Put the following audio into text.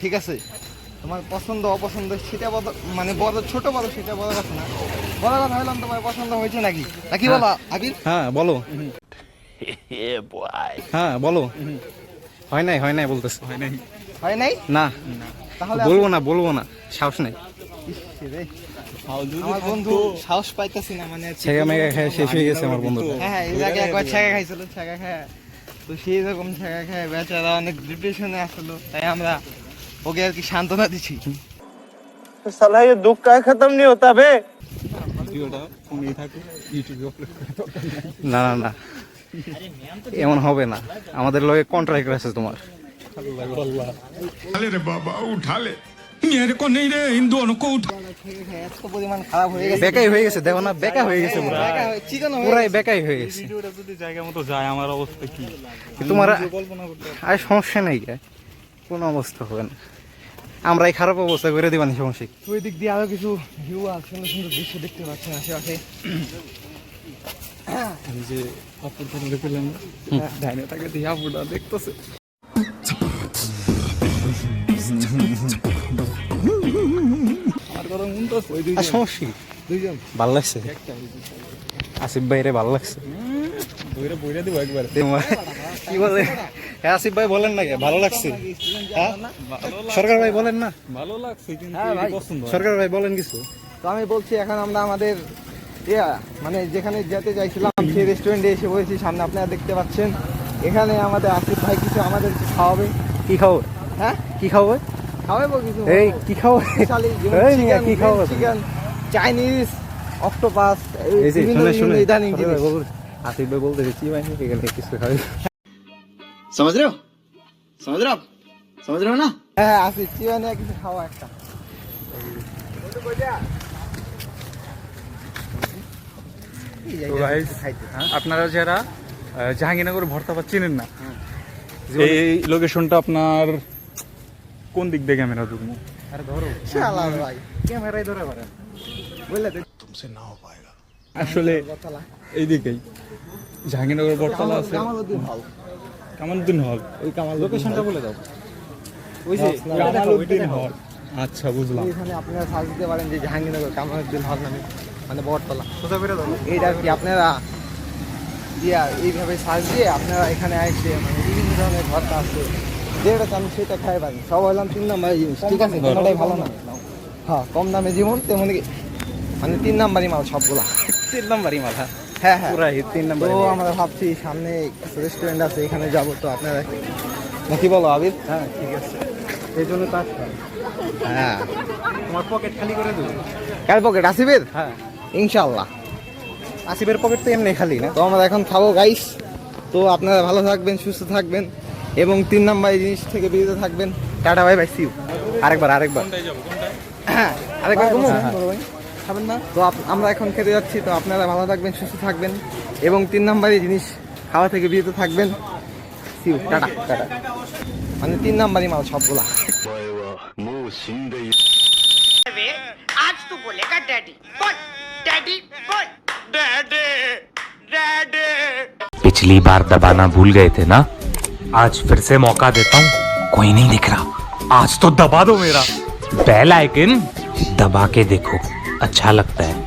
ঠিক আছে। তোমার পছন্দ অপছন্দ সেটা বড় মানে বড় ছোট বড় সেটা বড় কথা না। বড় কথা হইলাম তোমার পছন্দ হয়েছে নাকি? নাকি বলো আবির? হ্যাঁ বলো। হ্যাঁ বলো। হয় নাই হয় নাই বলতেছে। হয় নাই। হয় নাই? না। তাহলে বলব না বলব না। সাহস নাই। আমার বন্ধু সাহস পাইতেছি না মানে হচ্ছে- মেগা খেয়ে শেষ হয়ে গেছে আমার বন্ধুটা। হ্যাঁ হ্যাঁ এর আগে একবার ছেঁকা খাইছিল ছেঁকা খায়। তো সেই রকম ছেঁকা খায় বেচারা অনেক ডিপ্রেশনে আসলো। তাই আমরা ওকে আর কি সান্ত্বনা দিচ্ছি साला ये दुख का खत्म नहीं होता बे না না না এমন হবে না আমাদের লগে কন্ট্রাক্ট আছে তোমার ले रे बाबा उठा ले मेरे को नहीं रे इन दोनों को उठा ছেঁকা খায় এত পরিমাণ খারাপ হয়ে গেছে বেকাই হয়ে গেছে দেখো না বেকা হয়ে গেছে পুরো বেকা হয়ে- চিকন হয়ে পুরাই বেকাই হয়ে গেছে ভিডিওটা যদি জায়গা মতো যায় আমার অবস্থা কি তোমার আর সমস্যা নেই গে। কোনো অবস্থা হবে না। আমরা এই খারাপ অবস্থা করে দিবানি সমস্যা? ওই দিক দিয়ে আরও কিছু ভিউ আর সুন্দর সুন্দর দৃশ্য দেখতে পাচ্ছেন আশেপাশে। যে আপুর ফোন দেখলাম ডাইনে তাকে দিয়ে আপুটা দেখতেছে। কথা মন ওই দুই আর সমস্যা দুইজন। ভালো লাগছে? আসিফ ভাইরে ভালো লাগছে। বইরে বইরে দিব একবার। তোমার- কি বলে? হ্যাঁ আসিফ ভাই বলেন না কে? ভালো লাগছে? হ্যাঁ? সরকার ভাই বলেন না? ভালো লাগছে কিন্তু হ্যাঁ। সরকার ভাই বলেন কিছু। তো আমি বলছি এখন আমরা আমাদের মানে যেখানে যেতে চাইছিলাম সেই রেস্টুরেন্টে এসে বলেছি সামনে আপনারা দেখতে পাচ্ছেন। এখানে আমাদের আসিফ ভাই কিছু আমাদের খাওয়াবে? কি খাব? হ্যাঁ? কি খাব? খাওয়াবো কিছু এই কি খাব? এই কি খাব? চিকেন চাইনিজ অক্টোপাস এই শুনে ইদানিং আসিফ ভাই বলতে কি ভাই এখানে কিছু খাবে? समझ रहे हो समझ रहे हो आप समझ रहे हो ना হ্যাঁ আসিফ চিকেন কিছু খাওয়া একটা এই তো জায়গায় guys, কিছু খাইতে, হ্যাঁ? আপনারা যারা আহ, জাহাঙ্গীরনগর ভর্তাপাত চিনেন না এই লোকেশনটা আপনার কোন দিক দিয়ে ক্যামেরা ধরবো আরে ধরো শালা ভাই ক্যামেরায় ধরে পারেন বললে তো আসলে বতলা এইদিকেই জাহাঙ্গীরনগর বটতলা আছে কামালউদ্দিন হল ওই কামাল লোকেশনটা বলে দাও। ওই যে কামালউদ্দিন হল আচ্ছা বুঝলাম। এখানে আপনারা সার্চ দিতে পারেন যে জাহাঙ্গীরনগর কামালউদ্দিন হল নামে মানে বটতলা। সোজা করে দাও এইটা কি আপনারা দিয়া এইভাবে সার্চ দিয়ে আপনারা এখানে আসে মানে বিভিন্ন ধরনের ভর্তা আছে। যেটা চান সেটা খাই পারেন। সব হইলাম তিন নাম্বারের জিনিস ঠিক আছে? কোনোটাই ভালো না। হ্যাঁ কম দামে জীবন তেমন কি মানে তিন নাম্বারই মাল সবগুলা। তিন নাম্বারই মাথা হ্যাঁ। হ্যাঁ পুরাই তিন নাম্বার। তো আমরা ভাবছি সামনে রেস্টুরেন্ট আছে এখানে যাব তো আপনারা নাকি বলো আবির? হ্যাঁ ঠিক আছে। এই জন্য তো হ্যাঁ। তোমার পকেট খালি করে দেবো। কার পকেট আসিবের হ্যাঁ। ইনশাল্লাহ আসিফের পকেট তো এমনি খালি না? তো আমরা এখন খাব গাইস তো আপনারা ভালো থাকবেন সুস্থ থাকবেন এবং তিন নাম্বার জিনিস থেকে বিরত থাকবেন। টাটা বাই বাই সিউ আরেকবার আরেকবার। হ্যাঁ আরেকবার ঘুমো। হ্যাঁ। খাবেন না তো আপ- আমরা এখন খেতে যাচ্ছি তো আপনারা ভালো থাকবেন সুস্থ থাকবেন এবং তিন নাম্বারই জিনিস খাওয়া থেকে বিরত থাকবেন সিউ টাটা টাটা মানে তিন নাম্বারই মাল সবগুলা वे आज तू बोलेगा डैडी बोल डैडी बोल डैडी डैडी पिछली बार दबाना भूल गए थे ना आज फिर से मौका देता हूँ कोई नहीं दिख रहा आज तो दबा दो मेरा बेल आइकन दबा के देखो अच्छा लगता है।